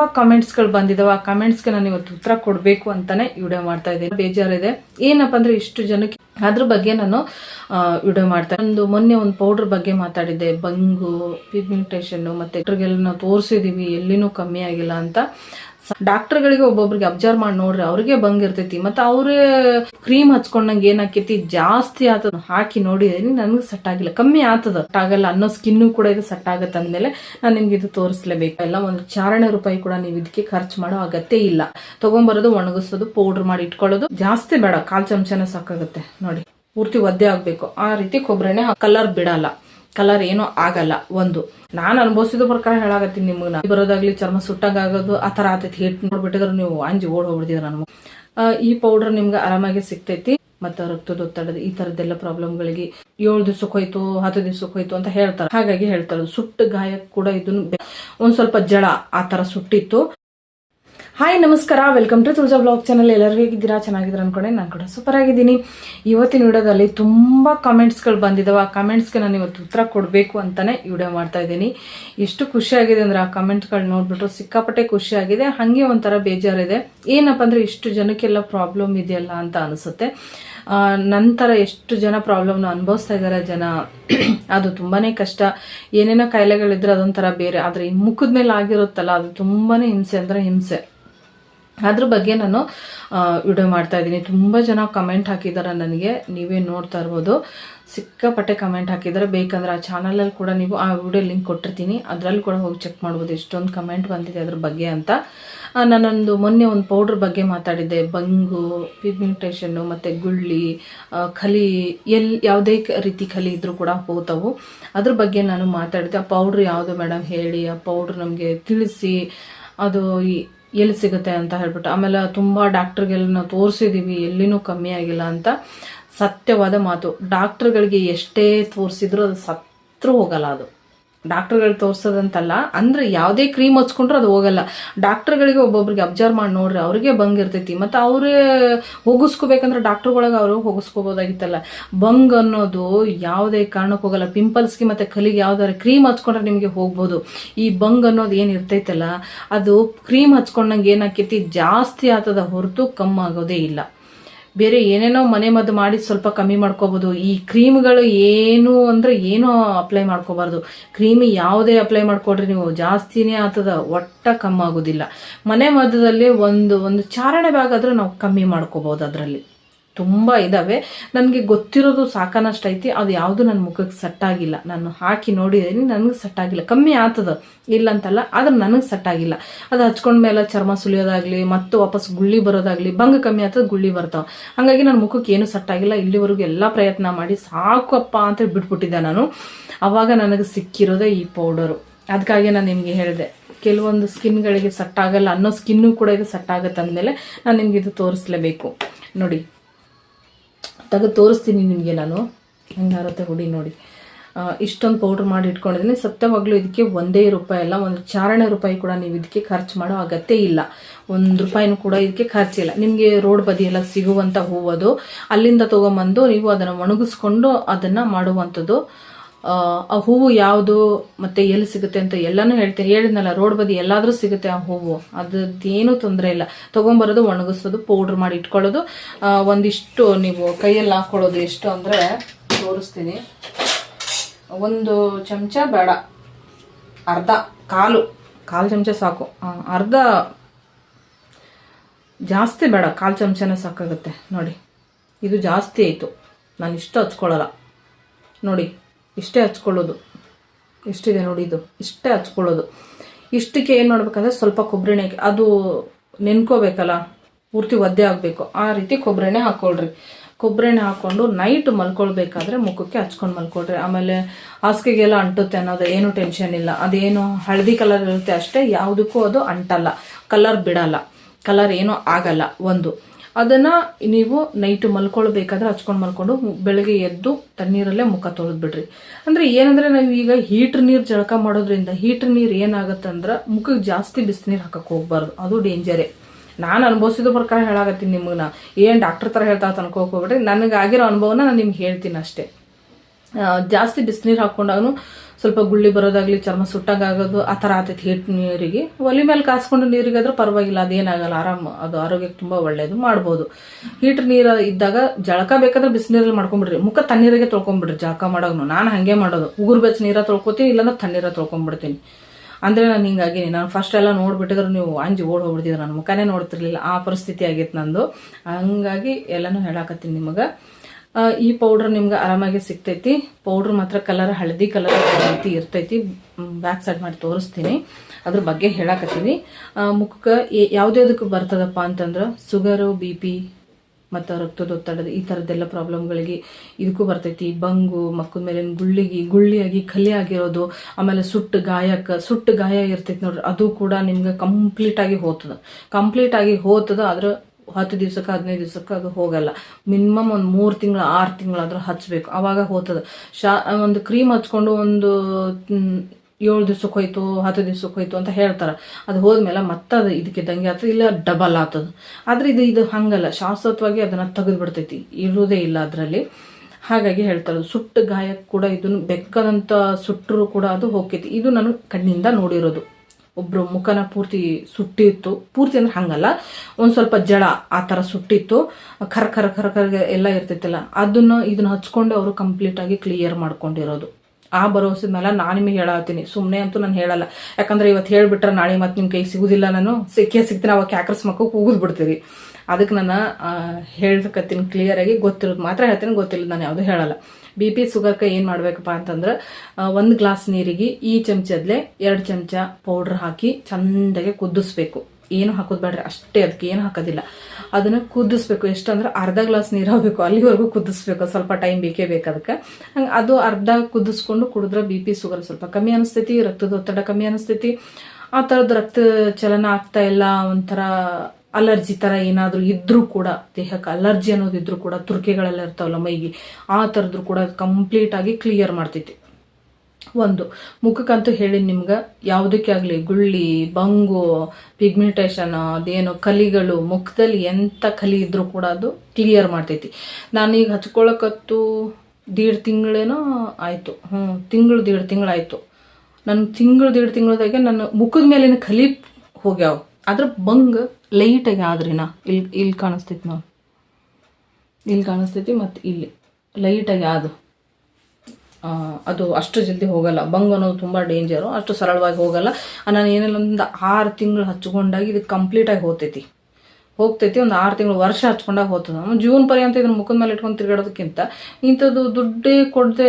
ತುಂಬ ಕಮೆಂಟ್ಸ್ಗಳು ಬಂದಿದಾವೆ. ಆ ಕಮೆಂಟ್ಸ್ಗೆ ನಾನು ಇವತ್ತು ಉತ್ತರ ಕೊಡಬೇಕು ಅಂತಾನೆ ವಿಡಿಯೋ ಮಾಡ್ತಾ ಇದ್ದೀನಿ. ಬೇಜಾರಿದೆ. ಏನಪ್ಪ ಅಂದ್ರೆ ಇಷ್ಟು ಜನಕ್ಕೆ ಅದ್ರ ಬಗ್ಗೆ ನಾನು ವಿಡಿಯೋ ಮಾಡ್ತಾ ಒಂದು ಮೊನ್ನೆ ಒಂದು ಪೌಡರ್ ಬಗ್ಗೆ ಮಾತಾಡಿದ್ದೆ. ಬಂಗು ಪಿಗ್ಮೆಂಟೇಷನ್ ಮತ್ತೆ ಡಾಕ್ಟರ್ಗೆಲ್ಲ ನಾವು ತೋರಿಸಿದೀವಿ. ಎಲ್ಲಿನೂ ಕಮ್ಮಿ ಆಗಿಲ್ಲ ಅಂತ. ಡಾಕ್ಟರ್ಗಳಿಗೆ ಒಬ್ಬೊಬ್ರಿಗೆ ಅಬ್ಸರ್ವ್ ಮಾಡಿ ನೋಡ್ರಿ, ಅವ್ರಿಗೆ ಬಂಗ್ ಇರ್ತೈತಿ. ಮತ್ತೆ ಅವ್ರೇ ಕ್ರೀಮ್ ಹಚ್ಕೊಂಡಂಗೆ ಏನಾಕೈತಿ ಜಾಸ್ತಿ ಆತದ ಹಾಕಿ ನೋಡಿ ನನಗೆ ಸೆಟ್ ಆಗಿಲ್ಲ. ಕಮ್ಮಿ ಆತದ ಸೆಟ್ ಆಗಲ್ಲ. ಅನ್ನೋ ಸ್ಕಿನ್ನು ಕೂಡ ಇದು ಸೆಟ್ ಆಗತ್ತೆ ಅಂದ್ಮೇಲೆ ನಾನು ನಿಮ್ಗೆ ಇದು ತೋರಿಸ್ಲೇಬೇಕು. ಎಲ್ಲ ಒಂದು ಚಾರಣೆ ರೂಪಾಯಿ ಕೂಡ ನೀವು ಇದಕ್ಕೆ ಖರ್ಚು ಮಾಡೋ ಅಗತ್ಯ ಇಲ್ಲ. ತಗೊಂಬರೋದು, ಒಣಗಿಸೋದು ಪೌಡರ್ ಮಾಡಿ ಇಟ್ಕೊಳ್ಳೋದು. ಜಾಸ್ತಿ ಬೇಡ, ಕಾಲ್ ಚಮಚನ ಸಾಕಾಗುತ್ತೆ. ನೋಡಿ, ಪೂರ್ತಿ ಒದ್ದೆ ಆಗ್ಬೇಕು. ಆ ರೀತಿ ಕೊಬ್ಬರಿನೇ ಕಲರ್ ಬಿಡಲ್ಲ. ಕಲರ್ ಏನೂ ಆಗಲ್ಲ, ಒಂದು. ನಾನು ಅನುಭವಿಸಿದ ಪ್ರಕಾರ ಹೇಳಾಗತ್ತೀನಿ ನಿಮ್ಗೆ ನಾ ಬರೋದಾಗ್ಲಿ ಚರ್ಮ ಸುಟ್ಟಂಗಾಗೋದು, ಆ ಥರ ಆತೈತಿ. ಹಿಟ್ ನೋಡ್ಬಿಟ್ಟಿದ್ರೆ ನೀವು ಅಂಜಿ ಓಡ್ ಹೋಗ್ಬಿಡ್ತೀರ ನಮ್ಗೆ ಈ ಪೌಡರ್ ನಿಮ್ಗೆ ಆರಾಮಾಗಿ ಸಿಗ್ತೈತಿ, ಮತ್ತು ರಕ್ತದೊತ್ತಡದ ಈ ಥರದ್ದೆಲ್ಲ ಪ್ರಾಬ್ಲಮ್ಗಳಿಗೆ ಏಳು ದಿವ್ಸಕ್ಕೆ ಹೋಯ್ತು, ಹತ್ತು ದಿವ್ಸಕ್ಕೆ ಹೋಯ್ತು ಅಂತ ಹೇಳ್ತಾರೆ. ಹಾಗಾಗಿ ಹೇಳ್ತಾರೆ ಸುಟ್ಟ ಗಾಯಕ್ಕೆ ಕೂಡ ಇದನ್ನು ಒಂದು ಒಂದ್ ಸ್ವಲ್ಪ ಜಳ ಆ ಥರ ಸುಟ್ಟಿತ್ತು. ಹಾಯ್ ನಮಸ್ಕಾರ. Welcome to Tulaja blog channel ಎಲ್ಲರೂ ಹೇಗಿದ್ದೀರಾ? ಚೆನ್ನಾಗಿದ್ದೀರಾ ಅನ್ಕೊಂಡೆ? ನಾನು ಕೂಡ ಸೂಪರ್ ಆಗಿದ್ದೀನಿ. ಇವತ್ತಿನ ವಿಡಿಯೋದಲ್ಲಿ ತುಂಬ ಕಮೆಂಟ್ಸ್ಗಳು ಬಂದಿದ್ದಾವೆ ಆ ಕಮೆಂಟ್ಸ್ಗೆ ನಾನು ಇವತ್ತು ಉತ್ತರ ಕೊಡಬೇಕು ಅಂತಲೇ ವಿಡಿಯೋ ಮಾಡ್ತಾ ಇದ್ದೀನಿ. ಎಷ್ಟು ಖುಷಿಯಾಗಿದೆ ಅಂದರೆ ಆ ಕಮೆಂಟ್ಸ್ಗಳು ನೋಡಿಬಿಟ್ಟು ಸಿಕ್ಕಾಪಟ್ಟೆ ಖುಷಿಯಾಗಿದೆ. ಹಾಗೆ ಒಂಥರ ಬೇಜಾರಿದೆ. ಏನಪ್ಪ ಅಂದರೆ ಇಷ್ಟು ಜನಕ್ಕೆಲ್ಲ ಪ್ರಾಬ್ಲಮ್ ಇದೆಯಲ್ಲ ಅಂತ ಅನಿಸುತ್ತೆ. ನಂತರ ಎಷ್ಟು ಜನ ಪ್ರಾಬ್ಲಮ್ನ ಅನುಭವಿಸ್ತಾ ಇದ್ದಾರೆ ಜನ? ಅದು ತುಂಬಾ ಕಷ್ಟ. ಏನೇನೋ ಕಾಯಿಲೆಗಳಿದ್ರೆ ಅದೊಂಥರ ಬೇರೆ. ಆದರೆ ಈ ಮುಖದ ಮೇಲೆ ಆಗಿರುತ್ತಲ್ಲ, ಅದು ತುಂಬಾ ಹಿಂಸೆ ಅಂದರೆ ಹಿಂಸೆ. ಅದ್ರ ಬಗ್ಗೆ ನಾನು ವಿಡಿಯೋ ಮಾಡ್ತಾ ಇದ್ದೀನಿ. ತುಂಬ ಜನ ಕಮೆಂಟ್ ಹಾಕಿದ್ದಾರೆ ನನಗೆ. ನೀವೇ ನೋಡ್ತಾ ಇರ್ಬೋದು. ಸಿಕ್ಕಾಪಟ್ಟೆ ಕಮೆಂಟ್ ಹಾಕಿದ್ದಾರೆ. ಬೇಕಂದ್ರೆ ಆ ಚಾನಲಲ್ಲಿ ಕೂಡ ನೀವು ಆ ವಿಡಿಯೋ ಲಿಂಕ್ ಕೊಟ್ಟಿರ್ತೀನಿ. ಅದರಲ್ಲಿ ಕೂಡ ಹೋಗಿ ಚೆಕ್ ಮಾಡ್ಬೋದು. ಎಷ್ಟೊಂದು ಕಮೆಂಟ್ ಬಂದಿದೆ ಅದ್ರ ಬಗ್ಗೆ ಅಂತ. ನಾನೊಂದು ಮೊನ್ನೆ ಒಂದು ಪೌಡ್ರ್ ಬಗ್ಗೆ ಮಾತಾಡಿದ್ದೆ. ಬಂಗು ಪಿಗ್ಮೆಂಟೇಷನ್ನು ಮತ್ತು ಗುಳ್ಳಿ ಖಲಿ ಎಲ್ಲಿ ಯಾವುದೇ ರೀತಿ ಖಲಿ ಇದ್ದರೂ ಕೂಡ ಹೋಗ್ತಾವು. ಅದ್ರ ಬಗ್ಗೆ ನಾನು ಮಾತಾಡಿದ್ದೆ. ಆ ಪೌಡ್ರ್ ಯಾವುದು ಮೇಡಮ್ ಹೇಳಿ? ಆ ಪೌಡ್ರ್ ನಮಗೆ ತಿಳಿಸಿ, ಅದು ಈ- ಎಲ್ಲಿ ಸಿಗುತ್ತೆ ಅಂತ ಹೇಳ್ಬಿಟ್ಟು, ಆಮೇಲೆ ತುಂಬ ಡಾಕ್ಟ್ರಿಗೆಲ್ಲ ನಾವು ತೋರಿಸಿದ್ದೀವಿ ಎಲ್ಲಿನೂ ಕಮ್ಮಿ ಆಗಿಲ್ಲ ಅಂತ. ಸತ್ಯವಾದ ಮಾತು. ಡಾಕ್ಟ್ರುಗಳಿಗೆ ಎಷ್ಟೇ ತೋರಿಸಿದ್ರು ಅದು ಸತ್ರು ಹೋಗಲ್ಲ ಅದು. ಡಾಕ್ಟ್ರುಗಳಿಗೆ ತೋರ್ಸೋದಂತಲ್ಲ, ಅಂದ್ರೆ ಯಾವುದೇ ಕ್ರೀಮ್ ಹಚ್ಕೊಂಡ್ರು ಅದು ಹೋಗಲ್ಲ. ಡಾಕ್ಟ್ರುಗಳಿಗೆ ಒಬ್ಬೊಬ್ರಿಗೆ ಅಬ್ಸರ್ವ್ ಮಾಡಿ ನೋಡ್ರಿ, ಅವ್ರಿಗೆ ಬಂಗ್ ಇರ್ತೈತಿ. ಮತ್ತು ಅವರೇ ಹೋಗಿಸ್ಕೋಬೇಕಂದ್ರೆ ಡಾಕ್ಟ್ರುಗಳಿಗೆ ಅವರು ಹೋಗಿಸ್ಕೋಬೋದಾಗಿತ್ತಲ್ಲ. ಬಂಗ್ ಅನ್ನೋದು ಯಾವುದೇ ಕಾರಣಕ್ಕೆ ಹೋಗಲ್ಲ. ಪಿಂಪಲ್ಸ್ಗೆ ಮತ್ತು ಕಲಿಗೆ ಯಾವ್ದಾದ್ರು ಕ್ರೀಮ್ ಹಚ್ಕೊಂಡ್ರೆ ನಿಮಗೆ ಹೋಗ್ಬೋದು. ಈ ಬಂಗ್ ಅನ್ನೋದು ಏನು ಇರ್ತೈತಲ್ಲ, ಅದು ಕ್ರೀಮ್ ಹಚ್ಕೊಂಡಂಗೆ ಏನಾಕೈತಿ, ಜಾಸ್ತಿ ಆತದ ಹೊರತು ಕಮ್ಮಾಗೋದೇ ಇಲ್ಲ. ಬೇರೆ ಏನೇನೋ ಮನೆ ಮದ್ದು ಮಾಡಿ ಸ್ವಲ್ಪ ಕಮ್ಮಿ ಮಾಡ್ಕೋಬಹುದು ಈ ಕ್ರೀಮ್ಗಳು ಏನು ಅಂದ್ರೆ ಏನೋ ಅಪ್ಲೈ ಮಾಡ್ಕೋಬಾರ್ದು. ಕ್ರೀಮ್ ಯಾವುದೇ ಅಪ್ಲೈ ಮಾಡ್ಕೊಡ್ರಿ, ನೀವು ಜಾಸ್ತಿನೇ ಆಗ್ತದ ಒಟ್ಟ ಕಮ್ಮಿ ಆಗೋದಿಲ್ಲ ಮನೆ ಮದ್ದದಲ್ಲಿ ಒಂದು ಒಂದು ಚಾರಣೆ ಬ್ಯಾಗ್ ಆದರೂ ನಾವು ಕಮ್ಮಿ ಮಾಡ್ಕೋಬಹುದು ಅದರಲ್ಲಿ. ತುಂಬ ಇದ್ದಾವೆ ನನಗೆ ಗೊತ್ತಿರೋದು ಸಾಕನಷ್ಟೈತಿ, ಅದು ಯಾವುದು ನನ್ನ ಮುಖಕ್ಕೆ ಸೆಟ್ ಆಗಿಲ್ಲ ನಾನು ಹಾಕಿ ನೋಡಿದ್ದೀನಿ, ನನಗೆ ಸೆಟ್ ಆಗಿಲ್ಲ ಕಮ್ಮಿ ಆಗ್ತದ ಇಲ್ಲ ಅಂತಲ್ಲ ಆದ್ರೆ ನನಗೆ ಸೆಟ್ ಆಗಿಲ್ಲ ಅದು ಹಚ್ಕೊಂಡ್ಮೇಲೆ ಚರ್ಮ ಸುಲಿಯೋದಾಗಲಿ, ಮತ್ತು ವಾಪಸ್ ಗುಳ್ಳಿ ಬರೋದಾಗಲಿ ಬಂಗ ಕಮ್ಮಿ ಆಗ್ತದೆ ಗುಳ್ಳಿ ಬರ್ತಾವೆ. ಹಾಗಾಗಿ ನನ್ನ ಮುಖಕ್ಕೆ ಏನು ಸೆಟ್ ಆಗಿಲ್ಲ ಇಲ್ಲಿವರೆಗೂ ಎಲ್ಲ ಪ್ರಯತ್ನ ಮಾಡಿ ಸಾಕಪ್ಪ ಅಂತ ಬಿಟ್ಬಿಟ್ಟಿದ್ದೆ ನಾನು. ಅವಾಗ ನನಗೆ ಸಿಕ್ಕಿರೋದೇ ಈ ಪೌಡರು. ಅದಕ್ಕಾಗಿ ನಾನು ನಿಮಗೆ ಹೇಳಿದೆ, ಕೆಲವೊಂದು ಸ್ಕಿನ್ಗಳಿಗೆ ಸೆಟ್ ಆಗಲ್ಲ ಅನ್ನೋ ಸ್ಕಿನ್ನು ಕೂಡ ಇದು ಸೆಟ್ ಆಗುತ್ತೆ ಅಂದಮೇಲೆ ನಾನು ನಿಮ್ಗೆ ಇದು ತೋರಿಸ್ಲೇಬೇಕು. ನೋಡಿ ತೆಗೆದು ತೋರಿಸ್ತೀನಿ ನಿಮಗೆ ನಾನು. ಹೆಂಗಾರುತ್ತೆ ಹುಡಿ ನೋಡಿ. ಇಷ್ಟೊಂದು ಪೌಡ್ರ್ ಮಾಡಿ ಇಟ್ಕೊಂಡಿದ್ದೀನಿ. ಸತ್ಯವಾಗ್ಲೂ ಇದಕ್ಕೆ ಒಂದೇ ರೂಪಾಯಿ ಅಲ್ಲ, ಒಂದು ಚಾರಣೆ ರೂಪಾಯಿ ಕೂಡ ನೀವು ಇದಕ್ಕೆ ಖರ್ಚು ಮಾಡೋ ಅಗತ್ಯ ಇಲ್ಲ. ಒಂದು ರೂಪಾಯಿನೂ ಕೂಡ ಇದಕ್ಕೆ ಖರ್ಚಿಲ್ಲ ನಿಮಗೆ ರೋಡ್ ಬದಿಯೆಲ್ಲ ಸಿಗುವಂಥ ಹೂವು ಅದು ಅಲ್ಲಿಂದ ತೊಗೊಂಬಂದು ನೀವು ಅದನ್ನು ಒಣಗಿಸ್ಕೊಂಡು ಅದನ್ನು ಮಾಡುವಂಥದ್ದು. ಆ, ಹೂವು ಯಾವುದು ಮತ್ತೆ ಎಲ್ಲಿ ಸಿಗುತ್ತೆ ಅಂತ ಎಲ್ಲಾನು ಹೇಳ್ತೀನಿ. ಹೇಳಿದ್ನಲ್ಲ ರೋಡ್ ಬದಿ ಎಲ್ಲಾದ್ರೂ ಸಿಗುತ್ತೆ ಆ ಹೂವು. ಅದೇನು ತೊಂದರೆ ಇಲ್ಲ. ತಗೊಂಬರೋದು ಒಣಗಿಸೋದು ಪೌಡ್ರ್ ಮಾಡಿ ಇಟ್ಕೊಳ್ಳೋದು. ಒಂದಿಷ್ಟು ನೀವು ಕೈಯಲ್ಲಿ ಹಾಕೊಳ್ಳೋದು ಎಷ್ಟು ಅಂದರೆ ತೋರಿಸ್ತೀನಿ. ಒಂದು ಚಮಚ ಬೇಡ. ಅರ್ಧ ಕಾಲು. ಕಾಲು ಚಮಚ ಸಾಕು. ಅರ್ಧ ಜಾಸ್ತಿ ಬೇಡ. ಕಾಲು ಚಮಚನೇ ಸಾಕಾಗುತ್ತೆ. ನೋಡಿ. ಇದು ಜಾಸ್ತಿ ಆಯಿತು. ನಾನು ಇಷ್ಟು ಹಚ್ಕೊಳ್ಳಲ್ಲ. ನೋಡಿ. ಇಷ್ಟೇ ಹಚ್ಕೊಳ್ಳೋದು. ಇಷ್ಟಿದೆ ನೋಡಿ ಇದು. ಇಷ್ಟೇ ಹಚ್ಕೊಳ್ಳೋದು. ಇಷ್ಟಕ್ಕೆ ಏನು ಮಾಡ್ಬೇಕಂದ್ರೆ ಸ್ವಲ್ಪ ಕೊಬ್ಬರಿ ಎಣ್ಣೆ ಅದು ನೆನ್ಕೋಬೇಕಲ್ಲ, ಪೂರ್ತಿ ಒದ್ದೆ ಆಗಬೇಕು. ಆ ರೀತಿ ಕೊಬ್ಬರಿ ಎಣ್ಣೆ ಹಾಕ್ಕೊಳ್ರಿ ಕೊಬ್ಬರಿ ಎಣ್ಣೆ ಹಾಕ್ಕೊಂಡು ನೈಟ್ ಮಲ್ಕೊಳ್ಬೇಕಾದ್ರೆ ಮುಖಕ್ಕೆ ಹಚ್ಕೊಂಡು ಮಲ್ಕೊಳ್ರಿ. ಆಮೇಲೆ ಹಾಸಿಗೆಗೆಲ್ಲ ಅಂಟುತ್ತೆ ಅನ್ನೋದು ಏನು ಟೆನ್ಷನ್ ಇಲ್ಲ. ಅದೇನು ಹಳದಿ ಕಲರ್ ಇರುತ್ತೆ ಅಷ್ಟೇ, ಯಾವುದಕ್ಕೂ ಅದು ಅಂಟಲ್ಲ. ಕಲರ್ ಬಿಡಲ್ಲ. ಕಲರ್ ಏನೂ ಆಗಲ್ಲ. ಒಂದು. ಅದನ್ನ ನೀವು ನೈಟ್ ಮಲ್ಕೊಳ್ಬೇಕಾದ್ರೆ ಹಚ್ಕೊಂಡು ಮಲ್ಕೊಂಡು ಬೆಳಗ್ಗೆ ಎದ್ದು ತಣ್ಣೀರಲ್ಲೇ ಮುಖ ತೊಳೆದು ಬಿಡ್ರಿ. ಅಂದ್ರೆ ಏನಂದ್ರೆ ನಾವು ಈಗ ಹೀಟ್ರ್ ನೀರು ಜಳಕ ಮಾಡೋದ್ರಿಂದ ಹೀಟ್ರ್ ನೀರು ಏನಾಗತ್ತಂದ್ರೆ ಮುಖಕ್ಕೆ ಜಾಸ್ತಿ ಬಿಸಿನೀರು ಹಾಕಕ್ಕೆ ಹೋಗ್ಬಾರ್ದು. ಅದು ಡೇಂಜರೇ ನಾನು ಅನುಭವಿಸಿದ ಪ್ರಕಾರ ಹೇಳಾಗತ್ತೀನಿ ನಿಮಗೆ ಏನು ಡಾಕ್ಟರ್ ಥರ ಹೇಳ್ತಾ ಅನ್ಕೋಕ್ ಹೋಗ್ಬಿಡ್ರಿ. ನನಗೆ ಆಗಿರೋ ಅನುಭವನ ನಾನು ನಿಮ್ಗೆ ಹೇಳ್ತೀನಿ ಅಷ್ಟೇ. ಜಾಸ್ತಿ ಬಿಸಿನೀರು ಹಾಕೊಂಡಾಗ ಸ್ವಲ್ಪ ಗುಳ್ಳಿ ಬರೋದಾಗ್ಲಿ, ಚರ್ಮ ಸುಟ್ಟಾಗೋದು ಆ ಥರ ಆತೈತಿ ಹೀಟ್ ನೀರಿಗೆ. ಒಲೆ ಮೇಲೆ ಕಾಸ್ಕೊಂಡು ನೀರಿಗಾದ್ರೆ ಪರವಾಗಿಲ್ಲ, ಅದೇನಾಗಲ್ಲ. ಆರಾಮ, ಅದು ಆರೋಗ್ಯಕ್ಕೆ ತುಂಬ ಒಳ್ಳೆಯದು ಮಾಡ್ಬೋದು. ಹೀಟ್ರ್ ನೀರು ಇದ್ದಾಗ ಜಳಕ ಬೇಕಾದ್ರೆ ಬಿಸಿನೀರಲ್ಲಿ ಮಾಡ್ಕೊಂಬಿಡ್ರಿ. ಮುಖ ತಣ್ಣೀರಿಗೆ ತೊಳ್ಕೊಂಬಿಡ್ರಿ. ಜಳಕ ಮಾಡೋನು ನಾನು ಹಾಗೆ ಮಾಡೋದು. ಉಗುರು ಬೆಚ್ಚ ನೀರ ತೊಳ್ಕೊತೀನಿ, ಇಲ್ಲಾಂದ್ರೆ ತಣ್ಣೀರ ತೊಳ್ಕೊಂಬಿಡ್ತೀನಿ. ಅಂದರೆ ನಾನು ಹಿಂಗಾಗಿ ನಾನು ಫಸ್ಟ್ ಎಲ್ಲ ನೋಡ್ಬಿಟ್ಟಿದ್ರೆ ನೀವು ಅಂಜಿ ಓಡ್ ಹೋಗ್ಬಿಡ್ತಿದ್ರು. ನನ್ನ ಮುಖನೇ ನೋಡ್ತಿರ್ಲಿಲ್ಲ. ಆ ಪರಿಸ್ಥಿತಿ ಆಗಿತ್ತು ನಂದು. ಹಂಗಾಗಿ ಎಲ್ಲನೂ ಹೇಳಾಕತ್ತೀನಿ ನಿಮಗೆ. ಈ ಪೌಡ್ರ್ ನಿಮ್ಗೆ ಆರಾಮಾಗಿ ಸಿಗ್ತೈತಿ. ಪೌಡ್ರ್ ಮಾತ್ರ ಕಲರ್ ಹಳದಿ ಕಲರ್ ರೀತಿ ಇರ್ತೈತಿ. ಬ್ಯಾಕ್ ಸೈಡ್ ಮಾಡಿ ತೋರಿಸ್ತೀನಿ. ಅದ್ರ ಬಗ್ಗೆ ಹೇಳಾಕತ್ತೀನಿ. ಮುಖಕ್ಕೆ ಯಾವುದ್ಯಾವ್ದಕ್ಕೆ ಬರ್ತದಪ್ಪ ಅಂತಂದ್ರೆ ಸುಗರು ಬಿ ಪಿ ಮತ್ತು ರಕ್ತದೊತ್ತಡದ ಈ ಥರದ್ದೆಲ್ಲ ಪ್ರಾಬ್ಲಮ್ಗಳಿಗೆ ಇದಕ್ಕೂ ಬರ್ತೈತಿ. ಬಂಗು, ಮಕ್ಕದ ಮೇಲಿನ ಗುಳ್ಳಿಗೆ, ಗುಳ್ಳಿಯಾಗಿ ಕಲಿ ಆಗಿರೋದು, ಆಮೇಲೆ ಸುಟ್ಟು ಗಾಯಕ್ಕೆ ಸುಟ್ಟು ಗಾಯ ಇರ್ತೈತಿ ನೋಡ್ರಿ, ಅದು ಕೂಡ ನಿಮ್ಗೆ ಕಂಪ್ಲೀಟಾಗಿ ಹೋಗ್ತದೆ ಕಂಪ್ಲೀಟಾಗಿ ಹೋತದ, ಆದ್ರೆ ಹತ್ತು ದಿವ್ಸಕ್ಕೆ, ಹದಿನೈದು ದಿವ್ಸಕ್ಕೆ ಅದು ಹೋಗಲ್ಲ. ಮಿನಿಮಮ್ ಒಂದು ಮೂರು ತಿಂಗಳು, ಆರು ತಿಂಗಳಾದ್ರೂ ಹಚ್ಬೇಕು. ಅವಾಗ ಹೋಗ್ತದೆ ಶಾ, ಒಂದು ಕ್ರೀಮ್ ಹಚ್ಕೊಂಡು ಒಂದು ಏಳು ದಿವ್ಸಕ್ಕೆ ಹೋಯ್ತು, ಹತ್ತು ದಿವ್ಸಕ್ಕೆ ಹೋಯ್ತು ಅಂತ ಹೇಳ್ತಾರೆ. ಅದು ಹೋದ್ಮೇಲೆ ಮತ್ತೆ ಅದು ಇದಕ್ಕಿದ್ದಂಗೆ ಆಗ್ತದೆ ಇಲ್ಲ ಡಬಲ್ ಆತದ. ಆದ್ರೆ ಇದು ಇದು ಹಂಗಲ್ಲ. ಶಾಶ್ವತವಾಗಿ ಅದನ್ನು ತೆಗೆದು ಬಿಡ್ತೈತಿ ಇರೋದೇ ಇಲ್ಲ ಅದರಲ್ಲಿ. ಹಾಗಾಗಿ ಹೇಳ್ತಾರೆ, ಸುಟ್ಟು ಗಾಯಕ್ಕೆ ಕೂಡ ಇದನ್ನು ಬೆಕ್ಕದಂತ ಸುಟ್ಟರು ಕೂಡ ಅದು ಹೋಗ್ತೈತಿ. ಇದು ನಾನು ಕಣ್ಣಿಂದ ನೋಡಿರೋದು. ಒಬ್ರು ಮುಖನ ಪೂರ್ತಿ ಸುಟ್ಟಿತ್ತು. ಪೂರ್ತಿ ಅಂದ್ರೆ ಹಂಗಲ್ಲ. ಒಂದು ಸ್ವಲ್ಪ ಜಳ ಆ ಥರ ಸುಟ್ಟಿತ್ತು. ಖರ ಖರ ಖರ ಖರ ಎಲ್ಲ ಇರ್ತಿತ್ತಲ್ಲ. ಅದನ್ನ ಇದನ್ನ ಹಚ್ಕೊಂಡು ಅವರು ಕಂಪ್ಲೀಟ್ ಆಗಿ ಕ್ಲಿಯರ್ ಮಾಡ್ಕೊಂಡಿರೋದು. ಆ ಭರವಸೆ ಮೇಲೆ ನಾನು ನಿಮಗೆ ಹೇಳತ್ತೀನಿ. ಸುಮ್ಮನೆ ಅಂತೂ ನಾನು ಹೇಳಲ್ಲ. ಯಾಕಂದ್ರೆ ಇವತ್ತು ಹೇಳಿಬಿಟ್ರೆ ನಾಳೆ ಮತ್ತೆ ನಿಮ್ಮ ಕೈ ಸಿಗುದಿಲ್ಲ ನಾನು. ಸಿಕ್ಕೇ ಸಿಗ್ತೀನಿ. ಅವಾಗ ಕ್ಯಾಕರ್ಸ್ ಮಕ್ಕಳು ಕೂಗುದ್ ಬಿಡ್ತೀರಿ. ಅದಕ್ಕೆ ನಾನು ಹೇಳ್ಬೇಕತ್ತೀನಿ ಕ್ಲಿಯರಾಗಿ ಗೊತ್ತಿರೋದು ಮಾತ್ರ ಹೇಳ್ತೀನಿ. ಗೊತ್ತಿಲ್ಲ ನಾನು ಯಾವುದೂ ಹೇಳಲ್ಲ. ಬಿ ಪಿ ಸುಗರ್ಕ ಏನು ಮಾಡ್ಬೇಕಪ್ಪ ಅಂತಂದ್ರೆ ಒಂದು ಗ್ಲಾಸ್ ನೀರಿಗೆ ಈ ಚಮಚದ್ಲೆ ಎರಡು ಚಮಚ ಪೌಡ್ರ್ ಹಾಕಿ ಚಂದಗೆ ಕುದಿಸ್ಬೇಕು. ಏನು ಹಾಕೋದು ಬೇಡ್ರಿ, ಅಷ್ಟೇ ಅದಕ್ಕೆ ಏನು ಹಾಕೋದಿಲ್ಲ. ಅದನ್ನ ಕುದಿಸ್ಬೇಕು. ಎಷ್ಟು ಅಂದ್ರೆ ಅರ್ಧ ಗ್ಲಾಸ್ ನೀರು ಹಾಕಬೇಕು ಅಲ್ಲಿವರೆಗೂ ಕುದಿಸ್ಬೇಕು, ಸ್ವಲ್ಪ ಟೈಮ್ ಬೇಕೇ ಬೇಕು ಅದಕ್ಕೆ. ಹಂಗೆ ಅದು ಅರ್ಧ ಕುದಿಸ್ಕೊಂಡು ಕುಡಿದ್ರೆ ಬಿ ಪಿ ಸುಗರ್ ಸ್ವಲ್ಪ ಕಮ್ಮಿ ಅನಿಸ್ತೈತಿ ರಕ್ತದ ಒತ್ತಡ ಕಮ್ಮಿ ಅನಿಸ್ತೈತಿ. ಆ ಥರದ್ದು ರಕ್ತ ಚಲನ ಆಗ್ತಾ ಇಲ್ಲ ಒಂಥರ ಅಲರ್ಜಿ ಥರ ಏನಾದರೂ ಇದ್ರೂ ಕೂಡ, ದೇಹಕ್ಕೆ ಅಲರ್ಜಿ ಅನ್ನೋದಿದ್ರೂ ಕೂಡ ತುರ್ಕೆಗಳೆಲ್ಲ ಇರ್ತಾವಲ್ಲ ಮೈಗೆ, ಆ ಥರದ್ದು ಕೂಡ ಕಂಪ್ಲೀಟ್ ಆಗಿ ಕ್ಲಿಯರ್ ಮಾಡ್ತೈತಿ. ಒಂದು, ಮುಖಕ್ಕಂತೂ ಹೇಳಿ ನಿಮ್ಗೆ, ಯಾವುದಕ್ಕೆ ಆಗಲಿ, ಗುಳ್ಳಿ, ಬಂಗು ಪಿಗ್ಮೆಂಟೇಷನ್ ಅದೇನು ಕಲಿಗಳು, ಮುಖದಲ್ಲಿ ಎಂಥ ಕಲಿ ಇದ್ರೂ ಕೂಡ ಅದು ಕ್ಲಿಯರ್ ಮಾಡ್ತೈತಿ. ನಾನೀಗ ಹಚ್ಕೊಳಕತ್ತು ದೀಡ್ ತಿಂಗಳೇನೋ ಆಯಿತು. ಹ್ಞೂ ತಿಂಗಳು ದೀಡ್ ತಿಂಗಳಾಯಿತು ನನ್ನ ತಿಂಗಳು ದೀಡ್ ತಿಂಗಳದಾಗೆ ನನ್ನ ಮುಖದ ಮೇಲಿನ ಕಲಿ ಹೋಗ್ಯಾವ. ಆದ್ರೆ ಬಂಗ್ ಲೈಟಾಗಿ ಆದ್ರಿ ನಾ. ಇಲ್ಲಿ ಇಲ್ಲಿ ಕಾಣಿಸ್ತೈತಿ ನಾವು ಇಲ್ಲಿ ಕಾಣಿಸ್ತೈತಿ ಮತ್ತು ಇಲ್ಲಿ. ಲೈಟಾಗಿ ಆದು. ಅದು ಅಷ್ಟು ಜಲ್ದಿ ಹೋಗಲ್ಲ. ಬಂಗ್ ಅನ್ನೋದು ತುಂಬ ಡೇಂಜರು ಅಷ್ಟು ಸರಳವಾಗಿ ಹೋಗಲ್ಲ. ನಾನು ಏನಿಲ್ಲ ಒಂದು ಆರು ತಿಂಗಳು ಹಚ್ಕೊಂಡಾಗಿ ಇದು ಕಂಪ್ಲೀಟಾಗಿ ಹೋಗ್ತೈತಿ ಹೋಗ್ತೈತಿ, ಒಂದು ಆರು ತಿಂಗಳು ವರ್ಷ ಹಚ್ಕೊಂಡಾಗ ಹೋಗ್ತದೆ ನಮ್ಮ ಜೂನ್ ಪರ್ಯಂತ ಇದನ್ನ ಮುಖದ ಮೇಲೆ ಇಟ್ಕೊಂಡು ತಿರುಗಾಡೋದಕ್ಕಿಂತ ಇಂಥದ್ದು ದುಡ್ಡೇ ಕೊಡದೆ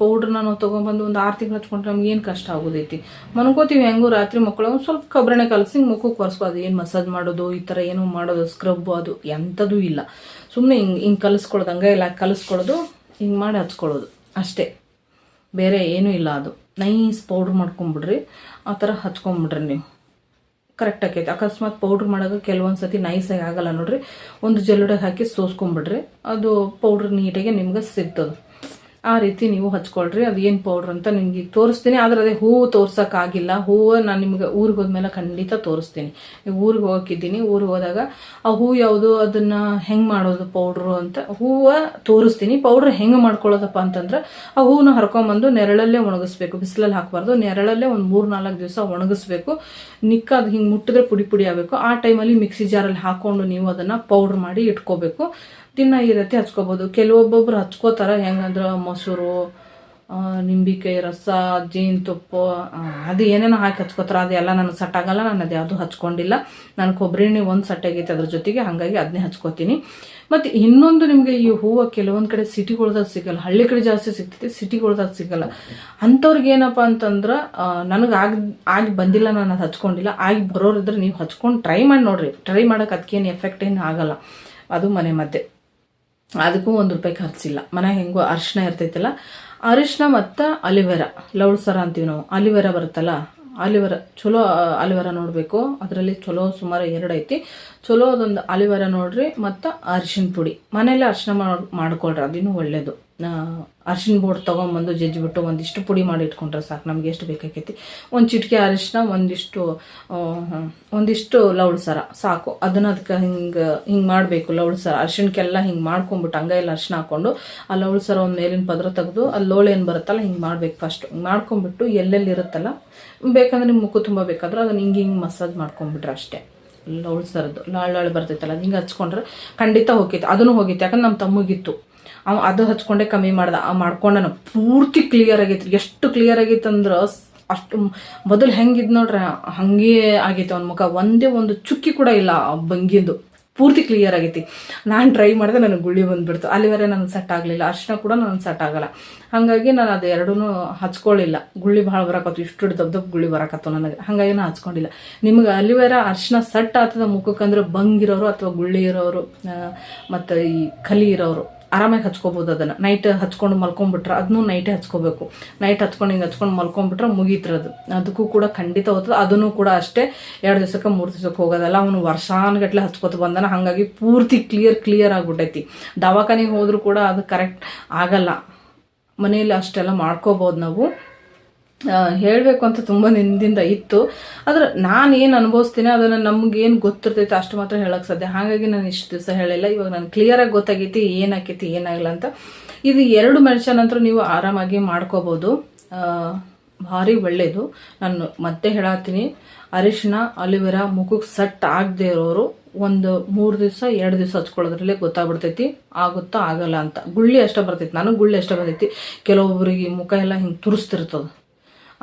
ಪೌಡ್ರನ್ನ ನಾವು ತೊಗೊಂಬಂದು ಒಂದು ಆರು ತಿಂಗಳು ಹಚ್ಕೊಂಡ್ರೆ ನಮ್ಗೆ ಏನು ಕಷ್ಟ ಆಗೋದೈತಿ. ಮನ್ಕೋತೀವಿ ಹೆಂಗೂ ರಾತ್ರಿ ಮಕ್ಕಳು ಸ್ವಲ್ಪ ಕಬ್ರಣೆ ಕಲಸಿ ಮುಖಕ್ಕೆ ಒರೆಸ್ಬೋದು ಏನು ಮಸಾಜ್ ಮಾಡೋದು, ಈ ಥರ ಏನು ಮಾಡೋದು ಸ್ಕ್ರಬ್ ಅದು ಎಂಥದೂ ಇಲ್ಲ. ಸುಮ್ಮನೆ ಹಿಂಗೆ ಹಿಂಗೆ ಕಲಿಸ್ಕೊಳ್ಳೋದು ಇಲ್ಲ ಕಲಿಸ್ಕೊಳ್ಳೋದು ಹಿಂಗೆ ಮಾಡಿ ಹಚ್ಕೊಳ್ಳೋದು. ಅಷ್ಟೇ. ಬೇರೆ ಏನೂ ಇಲ್ಲ ಅದು. ನೈಸ್ ಪೌಡ್ರ್ ಮಾಡ್ಕೊಂಬಿಡ್ರಿ. ಆ ಥರ ಹಚ್ಕೊಂಬಿಡ್ರಿ ನೀವು. ಕರೆಕ್ಟ್ ಆಕೈತಿ ಅಕಸ್ಮಾತ್ ಪೌಡ್ರ್ ಮಾಡೋದು ಕೆಲವೊಂದು ಸತಿ ನೈಸಾಗಿ ಆಗಲ್ಲ ನೋಡ್ರಿ. ಒಂದು ಜಲ್ಲುಡೆಗೆ ಹಾಕಿ ಸೋಸ್ಕೊಂಬಿಡ್ರಿ. ಅದು ಪೌಡ್ರ್ ನೀಟಾಗಿ ನಿಮ್ಗೆ ಸಿಗ್ತದೆ. ಆ ರೀತಿ ನೀವು ಹಚ್ಕೊಳ್ರಿ, ಅದು ಏನು ಪೌಡ್ರ್ ಅಂತ ನಿಮ್ಗೆ ತೋರಿಸ್ತೀನಿ. ಆದ್ರೆ ಅದೇ ಹೂವು ತೋರ್ಸೋಕ್ಕಾಗಿಲ್ಲ ಹೂವು ನಾನು ನಿಮ್ಗೆ ಊರಿಗೆ ಹೋದ್ಮೇಲೆ ಖಂಡಿತ ತೋರಿಸ್ತೀನಿ. ಊರಿಗೆ ಹೋಗಿದ್ದೀನಿ ಊರಿಗೆ ಹೋದಾಗ ಆ ಹೂವು ಯಾವುದು, ಅದನ್ನ ಹೆಂಗೆ ಮಾಡೋದು ಪೌಡ್ರು ಅಂತ ಹೂವು ತೋರಿಸ್ತೀನಿ. ಪೌಡ್ರ್ ಹೆಂಗೆ ಮಾಡ್ಕೊಳ್ಳೋದಪ್ಪ ಅಂತಂದ್ರೆ ಆ ಹೂವನ್ನ ಹರ್ಕೊಂಬಂದು ನೆರಳಲ್ಲೇ ಒಣಗಿಸ್ಬೇಕು. ಬಿಸಿಲಲ್ಲಿ ಹಾಕಬಾರ್ದು. ನೆರಳಲ್ಲೇ ಒಂದು ಮೂರು ನಾಲ್ಕು ದಿವಸ ಒಣಗಿಸ್ಬೇಕು. ನಿಕ್ಕ ಅದು ಹಿಂಗೆ ಮುಟ್ಟಿದ್ರೆ ಪುಡಿ ಪುಡಿ ಆಗಬೇಕು. ಆ ಟೈಮಲ್ಲಿ ಮಿಕ್ಸಿ ಜಾರಲ್ಲಿ ಹಾಕೊಂಡು ನೀವು ಅದನ್ನು ಪೌಡ್ರ್ ಮಾಡಿ ಇಟ್ಕೋಬೇಕು. ದಿನ ಈ ರೀತಿ ಹಚ್ಕೋಬೋದು. ಕೆಲವೊಬ್ಬೊಬ್ರು ಹಚ್ಕೋತಾರ, ಹೆಂಗಂದ್ರೆ ಮೊಸರು ನಿಂಬಿಕಾಯಿ ರಸ ಜೇನುತುಪ್ಪ ತುಪ್ಪ ಅದು ಏನೇನೋ ಹಾಕಿ ಹಚ್ಕೋತಾರ. ಅದೆಲ್ಲ ನನಗೆ ಸಟ್ ಆಗಲ್ಲ, ನಾನು ಅದು ಯಾವುದೂ ಹಚ್ಕೊಂಡಿಲ್ಲ. ನಾನು ಕೊಬ್ಬರಿ ಎಣ್ಣೆ ಒಂದು ಸಟ್ ಆಗೈತೆ ಅದ್ರ ಜೊತೆಗೆ, ಹಾಗಾಗಿ ಅದನ್ನೇ ಹಚ್ಕೋತೀನಿ. ಮತ್ತು ಇನ್ನೊಂದು ನಿಮಗೆ ಈ ಹೂವು ಕೆಲವೊಂದು ಕಡೆ ಸಿಟಿಗಳ್ದಾಗ ಸಿಗಲ್ಲ. ಹಳ್ಳಿ ಕಡೆ ಜಾಸ್ತಿ ಸಿಗ್ತೈತಿ, ಸಿಟಿಗಳ್ದಾಗ ಸಿಗಲ್ಲ. ಅಂಥವ್ರಿಗೆ ಏನಪ್ಪ ಅಂತಂದ್ರೆ ನನಗೆ ಆಗಿ ಆಗಿ ಬಂದಿಲ್ಲ, ನಾನು ಅದು ಹಚ್ಕೊಂಡಿಲ್ಲ. ಆಗಿ ಬರೋರಿದ್ರೆ ನೀವು ಹಚ್ಕೊಂಡು ಟ್ರೈ ಮಾಡಿ ನೋಡ್ರಿ. ಟ್ರೈ ಮಾಡೋಕೆ ಅದಕ್ಕೇನು ಎಫೆಕ್ಟ್ ಏನು ಆಗಲ್ಲ. ಅದು ಮನೆ ಮದ್ದೆ. ಅದಕ್ಕೂ ಒಂದು ರೂಪಾಯಿ ಖರ್ಚಿಲ್ಲ. ಮನೆಗೆ ಹೆಂಗೋ ಅರಿಶಿನ ಇರ್ತೈತಲ್ಲ ಅರಿಶಿನ ಮತ್ತು ಅಲಿವೆರಾ ಲವಳ್ಸರ ಅಂತೀವಿ ನಾವು. ಅಲಿವೆರಾ ಬರುತ್ತಲ್ಲ ಆಲಿವೆರ ಚಲೋ ಅಲಿವೆರ ನೋಡಬೇಕು. ಅದರಲ್ಲಿ ಚಲೋ ಸುಮಾರು ಎರಡು ಐತಿ. ಚಲೋ ಅದೊಂದು ಆಲಿವೆರ ನೋಡ್ರಿ ಮತ್ತು ಅರಿಶಿನ ಪುಡಿ. ಮನೇಲಿ ಅರಿಶಿನ ಮಾಡಿ, ಮಾಡ್ಕೊಳ್ರಿ, ಅದಿನ್ನೂ ಒಳ್ಳೇದು. ಅರಿಶಿನ ಬೋರ್ಡ್ ತೊಗೊಂಬಂದು ಜಜ್ಜಿಬಿಟ್ಟು ಒಂದಿಷ್ಟು ಪುಡಿ ಮಾಡಿ ಇಟ್ಕೊಂಡ್ರೆ ಸಾಕು. ನಮ್ಗೆ ಎಷ್ಟು ಬೇಕಾಗೈತಿ ಒಂದು ಚಿಟಿಕೆ ಅರಿಶಿನ, ಒಂದಿಷ್ಟು ಒಂದಿಷ್ಟು ಲವಳ ಸರ ಸಾಕು. ಅದನ್ನ ಅದಕ್ಕೆ ಹಿಂಗೆ ಹಿಂಗೆ ಮಾಡಬೇಕು ಲವಳ ಸರ. ಅರಿಶಿಣಕ್ಕೆಲ್ಲ ಹಿಂಗೆ ಮಾಡ್ಕೊಂಬಿಟ್ಟು ಹಂಗೆಲ್ಲ ಅರಿಶಿನ ಹಾಕ್ಕೊಂಡು ಆ ಲವಳ ಸರ ಒಂದು ಮೇಲಿನ ಪದ್ರ ತೆಗೆದು ಅಲ್ಲಿ ಲೋಳೆ ಏನು ಬರುತ್ತಲ್ಲ ಹಿಂಗೆ ಮಾಡ್ಬೇಕು ಫಸ್ಟ್ ಹಿಂಗೆ ಮಾಡ್ಕೊಂಬಿಟ್ಟು ಎಲ್ಲೆಲ್ಲಿ ಇರುತ್ತಲ್ಲ, ಬೇಕಂದ್ರೆ ನಿಮ್ಮ ಮುಖ ತುಂಬ ಬೇಕಾದ್ರೆ ಅದನ್ನ ಹಿಂಗೆ ಹಿಂಗೆ ಮಸಾಜ್ ಮಾಡ್ಕೊಂಬಿಟ್ರೆ ಅಷ್ಟೇ. ಲವಳ ಸರದ್ದು. ಲಾಳ್ ಲಾಳ್ ಬರ್ತೈತಲ್ಲ, ಅದು ಹಿಂಗೆ ಹಚ್ಕೊಂಡ್ರೆ ಖಂಡಿತ ಹೋಗಿತ್ತು ಅದನ್ನು ಹೋಗಿತ್ತು ಯಾಕಂದ್ರೆ ನಮ್ಮ ತಮ್ಮಗಿತ್ತು ಅವ ಅದು ಹಚ್ಕೊಂಡೆ ಕಮ್ಮಿ ಮಾಡ್ದ. ಆ ಮಾಡ್ಕೊಂಡನ ಪೂರ್ತಿ ಕ್ಲಿಯರ್ ಆಗೈತ್ರಿ. ಎಷ್ಟು ಕ್ಲಿಯರ್ ಆಗೈತೆ ಅಂದ್ರೆ ಅಷ್ಟು ಮೊದಲು ಹೆಂಗಿದ್ ನೋಡ್ರಿ, ಹಂಗೆ ಆಗೈತೆ ಅವ್ನ ಮುಖ. ಒಂದೇ ಒಂದು ಚುಕ್ಕಿ ಕೂಡ ಇಲ್ಲ ಆ ಭಂಗಿಂದು ಪೂರ್ತಿ ಕ್ಲಿಯರ್ ಆಗೈತಿ. ನಾನು ಟ್ರೈ ಮಾಡಿದೆ ನನಗೆ ಗುಳಿ ಬಂದ್ಬಿಡ್ತು. ಅಲ್ಲಿವರೆ ನನಗೆ ಸೆಟ್ ಆಗಲಿಲ್ಲ. ಅರ್ಶಿನ ಕೂಡ ನನಗೆ ಸೆಟ್ ಆಗಲ್ಲ. ಹಾಗಾಗಿ ನಾನು ಅದು ಎರಡೂ ಹಚ್ಕೊಳ್ಳಿಲ್ಲ ಗುಳ್ಳಿ ಭಾಳ ಬರಕತ್ತು. ಇಷ್ಟು ದಪ್ಪ ದಪ್ಪ ಗುಳ್ಳಿ ಬರಕತ್ತು ನನಗೆ. ಹಾಗಾಗಿ ನಾನು ಹಚ್ಕೊಂಡಿಲ್ಲ. ನಿಮ್ಗೆ ಅಲ್ಲಿವರೆ ಅರ್ಶಿನ ಸೆಟ್ ಆಗ್ತದ ಮುಖಕ್ಕಂದ್ರೆ ಬಂಗಿರೋರು ಅಥವಾ ಗುಳ್ಳಿ ಇರೋರು ಮತ್ತು ಈ ಕಲಿ ಇರೋರು. ಆರಾಮಾಗಿ ಹಚ್ಕೋಬೋದು ಅದನ್ನು. ನೈಟ್ ಹಚ್ಕೊಂಡು ಮಲ್ಕೊಂಡ್ಬಿಟ್ರೆ ಅದನ್ನೂ ನೈಟೇ ಹಚ್ಕೋಬೇಕು. ನೈಟ್ ಹಚ್ಕೊಂಡು ಹಿಂಗೆ ಹಚ್ಕೊಂಡು ಮಲ್ಕೊಂಡ್ಬಿಟ್ರೆ ಮುಗೀತ್ರ ಅದು. ಅದಕ್ಕೂ ಕೂಡ ಖಂಡಿತ ಹೋಗ್ತದೆ. ಅದನ್ನು ಕೂಡ ಅಷ್ಟೇ ಎರಡು ದಿವಸಕ್ಕೆ, ಮೂರು ದಿವಸಕ್ಕೆ ಹೋಗೋದಲ್ಲ. ಅವನು ವರ್ಷಾನ್ಗಟ್ಲೆ ಹಚ್ಕೋತ ಬಂದಾನ. ಹಾಗಾಗಿ ಪೂರ್ತಿ ಕ್ಲಿಯರ್ ಕ್ಲಿಯರ್ ಆಗಿಬಿಟ್ಟೈತಿ. ದವಾಖಾನೆಗೆ ಹೋದರೂ ಕೂಡ ಅದು ಕರೆಕ್ಟ್ ಆಗಲ್ಲ. ಮನೆಯಲ್ಲಿ ಅಷ್ಟೆಲ್ಲ ಮಾಡ್ಕೋಬೋದು ನಾವು. ಹೇಳಬೇಕು ಅಂತ ತುಂಬ ನಿಂದಿಂದ ಇತ್ತು. ಆದ್ರೆ ನಾನು ಏನು ಅನುಭವಿಸ್ತೀನಿ ಅದನ್ನು ನಮಗೇನು ಗೊತ್ತಿರ್ತೈತೆ ಅಷ್ಟು ಮಾತ್ರ ಹೇಳಕ್ಕೆ ಸಾಧ್ಯ. ಹಾಗಾಗಿ ನಾನು ಇಷ್ಟು ದಿವಸ ಹೇಳಿಲ್ಲ. ಇವಾಗ ನಾನು ಕ್ಲಿಯರಾಗಿ ಗೊತ್ತಾಗೈತಿ ಏನಾಕೈತಿ ಏನಾಗಿಲ್ಲ ಅಂತ. ಇದು ಎರಡು ಮೆಡಿಸನ್ ನಂತರ ನೀವು ಆರಾಮಾಗಿ ಮಾಡ್ಕೋಬೋದು. ಭಾರಿ ಒಳ್ಳೆಯದು ನಾನು ಮತ್ತೆ ಹೇಳತ್ತೀನಿ ಅರಿಶಿನ, ಅಲಿವೆರಾ ಮುಖಕ್ಕೆ ಸಟ್ ಆಗದೆ ಇರೋರು ಒಂದು ಮೂರು ದಿವಸ, ಎರಡು ದಿವಸ ಹಚ್ಕೊಳ್ಳೋದ್ರಲ್ಲೇ ಗೊತ್ತಾಗ್ಬಿಡ್ತೈತಿ. ಆಗುತ್ತಾ ಆಗಲ್ಲ ಅಂತ. ಗುಳ್ಳಿ ಅಷ್ಟೇ ಬರ್ತೈತಿ. ನನಗೆ ಗುಳ್ಳಿ ಅಷ್ಟೇ ಬರ್ತೈತಿ. ಕೆಲವೊಬ್ಬರಿಗೆ ಮುಖ ಎಲ್ಲ ಹಿಂಗೆ ತುರಿಸ್ತಿರ್ತದೆ.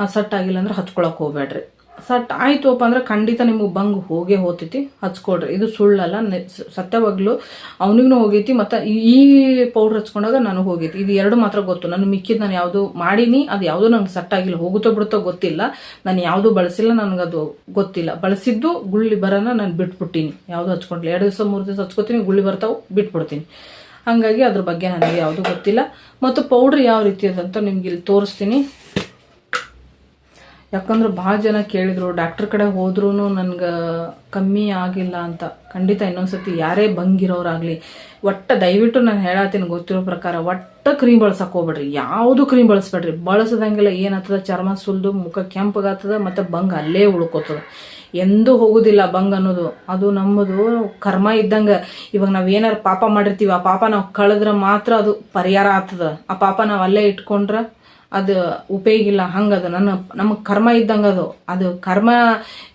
ಸಟ್ ಆಗಿಲ್ಲ ಅಂದ್ರೆ ಹಚ್ಕೊಳಕ್ ಹೋಗ್ಬೇಡ್ರಿ. ಸಟ್ ಆಯಿತುಪ್ಪ ಅಂದ್ರೆ ಖಂಡಿತ ನಿಮಗೆ ಬಂಗ್ ಹೋಗೇ ಹೋತೈತಿ ಹಚ್ಕೊಡ್ರಿ. ಇದು ಸುಳ್ಳಲ್ಲ ಸತ್ಯವಾಗ್ಲು ಅವನಿಗೂ ಹೋಗೈತಿ ಮತ್ತು ಈ ಪೌಡ್ರ್ ಹಚ್ಕೊಂಡಾಗ ನನಗೆ ಹೋಗೈತಿ. ಇದು ಎರಡು ಮಾತ್ರ ಗೊತ್ತು. ನಾನು ಮಿಕ್ಕಿದ್ ನಾನು ಯಾವುದು ಮಾಡೀನಿ, ಅದು ಯಾವುದೂ ನಂಗೆ ಸಟ್ ಆಗಿಲ್ಲ. ಹೋಗುತ್ತೋ ಬಿಡುತ್ತೋ ಗೊತ್ತಿಲ್ಲ. ನಾನು ಯಾವುದು ಬಳಸಿಲ್ಲ, ನನಗದು ಗೊತ್ತಿಲ್ಲ. ಬಳಸಿದ್ದು ಗುಳ್ಳಿ ಬರೋನ ನಾನು ಬಿಟ್ಬಿಟ್ಟಿನಿ. ಯಾವುದು ಹಚ್ಕೊಂಡಿಲ್ಲ ಎರಡು ದಿವಸ, ಮೂರು ದಿವಸ ಹಚ್ಕೊತೀನಿ, ಗುಳ್ಳಿ ಬರ್ತಾವೆ, ಬಿಟ್ಬಿಡ್ತೀನಿ. ಹಾಗಾಗಿ ಅದ್ರ ಬಗ್ಗೆ ನನಗೆ ಯಾವುದು ಗೊತ್ತಿಲ್ಲ. ಮತ್ತು ಪೌಡ್ರ್ ಯಾವ ರೀತಿ ಅದಂತ ನಿಮ್ಗೆ ಇಲ್ಲಿ ತೋರಿಸ್ತೀನಿ. ಯಾಕಂದ್ರೆ ಭಾಳ ಜನ ಕೇಳಿದ್ರು ಡಾಕ್ಟರ್ ಕಡೆ ಹೋದ್ರೂ ನನಗೆ ಕಮ್ಮಿ ಆಗಿಲ್ಲ ಅಂತ. ಖಂಡಿತ ಇನ್ನೊಂದ್ಸತಿ ಯಾರೇ ಬಂಗಿರೋರಾಗಲಿ ಒಟ್ಟ ದಯವಿಟ್ಟು ನಾನು ಹೇಳತ್ತೀನಿ ಗೊತ್ತಿರೋ ಪ್ರಕಾರ, ಒಟ್ಟ ಕ್ರೀಮ್ ಬಳಸಕ್ಕೆ ಹೋಗ್ಬೇಡ್ರಿ. ಯಾವುದು ಕ್ರೀಮ್ ಬಳಸ್ಬೇಡ್ರಿ. ಬಳಸದಂಗೆಲ್ಲ ಏನಾಗ್ತದ? ಚರ್ಮ ಸುಲ್ದು, ಮುಖ ಕೆಂಪಗಾತದ ಮತ್ತು ಬಂಗ್ ಅಲ್ಲೇ ಉಳ್ಕೋತದ. ಎಂದೂ ಹೋಗುದಿಲ್ಲ ಬಂಗ್ ಅನ್ನೋದು. ಅದು ನಮ್ಮದು ಕರ್ಮ ಇದ್ದಂಗೆ. ಇವಾಗ ನಾವು ಏನಾರು ಪಾಪ ಮಾಡಿರ್ತೀವಿ, ಆ ಪಾಪ ನಾವು ಕಳೆದ್ರೆ ಮಾತ್ರ ಅದು ಪರಿಹಾರ ಆಗ್ತದ. ಆ ಪಾಪ ನಾವು ಅಲ್ಲೇ ಇಟ್ಕೊಂಡ್ರೆ ಅದು ಉಪಯೋಗ ಇಲ್ಲ ಅದು ನನ್ನ ನಮಗೆ ಕರ್ಮ ಇದ್ದಂಗೆ ಅದು. ಅದು ಕರ್ಮ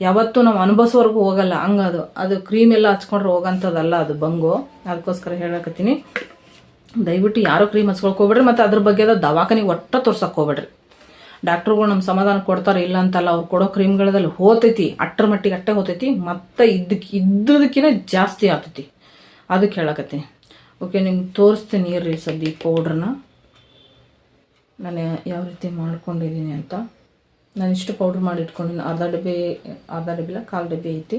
ಯಾವತ್ತೂ ನಾವು ಅನುಭವಿಸೋವರೆಗೂ ಹೋಗಲ್ಲ ಹಂಗದು ಅದು. ಕ್ರೀಮ್ ಎಲ್ಲ ಹಚ್ಕೊಂಡ್ರೆ ಹೋಗಂಥದ್ದಲ್ಲ ಅದು ಬಂಗು. ಅದಕ್ಕೋಸ್ಕರ ಹೇಳಕತ್ತೀನಿ. ದಯವಿಟ್ಟು ಯಾರೋ ಕ್ರೀಮ್ ಹಚ್ಕೊಳಕ್ ಹೋಗ್ಬೇಡ್ರಿ, ಮತ್ತು ಅದ್ರ ಬಗ್ಗೆ ದವಾಖಾನಿಗೆ ಒಟ್ಟ ತೋರ್ಸಕ್ಕೆ ಹೋಗ್ಬೇಡ್ರಿ. ಡಾಕ್ಟ್ರುಗಳು ನಮ್ಮ ಸಮಾಧಾನ ಕೊಡ್ತಾರೆ ಇಲ್ಲ ಅಂತಲ್ಲ, ಅವ್ರು ಕೊಡೋ ಕ್ರೀಮ್ಗಳದಲ್ಲಿ ಹೋತೈತಿ, ಅಟ್ಟರ ಮಟ್ಟಿಗೆ ಅಟ್ಟೆ ಹೋತೈತಿ, ಮತ್ತೆ ಇದ್ದಕ್ಕೆ ಇದ್ದದಕ್ಕಿಂತ ಜಾಸ್ತಿ ಆಗ್ತೈತಿ. ಅದಕ್ಕೆ ಹೇಳಕತ್ತೀನಿ. ಓಕೆ ನಿಮ್ಗೆ ತೋರಿಸ್ತೀನಿ ಇರ್ರಿ ಸದ್ಯ ಪೌಡ್ರನ್ನ ನಾನು ಯಾವ ರೀತಿ ಮಾಡ್ಕೊಂಡಿದ್ದೀನಿ ಅಂತ. ನಾನು ಇಷ್ಟು ಪೌಡ್ರ್ ಮಾಡಿ ಇಟ್ಕೊಂಡಿದ್ದೀನಿ ಅರ್ಧ ಡಬ್ಬೆ, ಅರ್ಧ ಡಬ್ಬಿಲ್ಲ ಕಾಲು ಡಬ್ಬಿ ಐತಿ.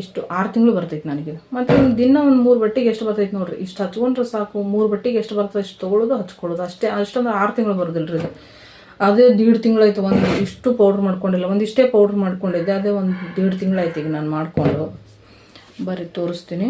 ಇಷ್ಟು ಆರು ತಿಂಗಳು ಬರ್ತೈತೆ ನನಗೆ ಮತ್ತು ಒಂದು ದಿನ ಒಂದು ಮೂರು ಬಟ್ಟೆಗೆ ಎಷ್ಟು ಬರ್ತೈತೆ ನೋಡ್ರಿ. ಇಷ್ಟು ಹಚ್ಕೊಂಡ್ರೆ ಸಾಕು. ಮೂರು ಬಟ್ಟೆಗೆ ಎಷ್ಟು ಬರ್ತದೆ ಇಷ್ಟು ತೊಗೊಳೋದು, ಹಚ್ಕೊಳ್ಳೋದು. ಅಷ್ಟೇ, ಅಷ್ಟೊಂದು ಆರು ತಿಂಗಳು ಬರೋದಿಲ್ಲ ರೀ ಅದೇ ದೀಡ್ ತಿಂಗಳಾಯ್ತು ಒಂದು ಇಷ್ಟು ಪೌಡ್ರ್ ಮಾಡ್ಕೊಂಡಿಲ್ಲ. ಒಂದಿಷ್ಟೇ ಪೌಡ್ರ್ ಮಾಡ್ಕೊಂಡಿದ್ದೆ. ಅದೇ ಒಂದು ದೀಡ್ ತಿಂಗಳಾಯ್ತು ಈಗ ನಾನು ಮಾಡಿಕೊಂಡು. ಬರೀ ತೋರಿಸ್ತೀನಿ.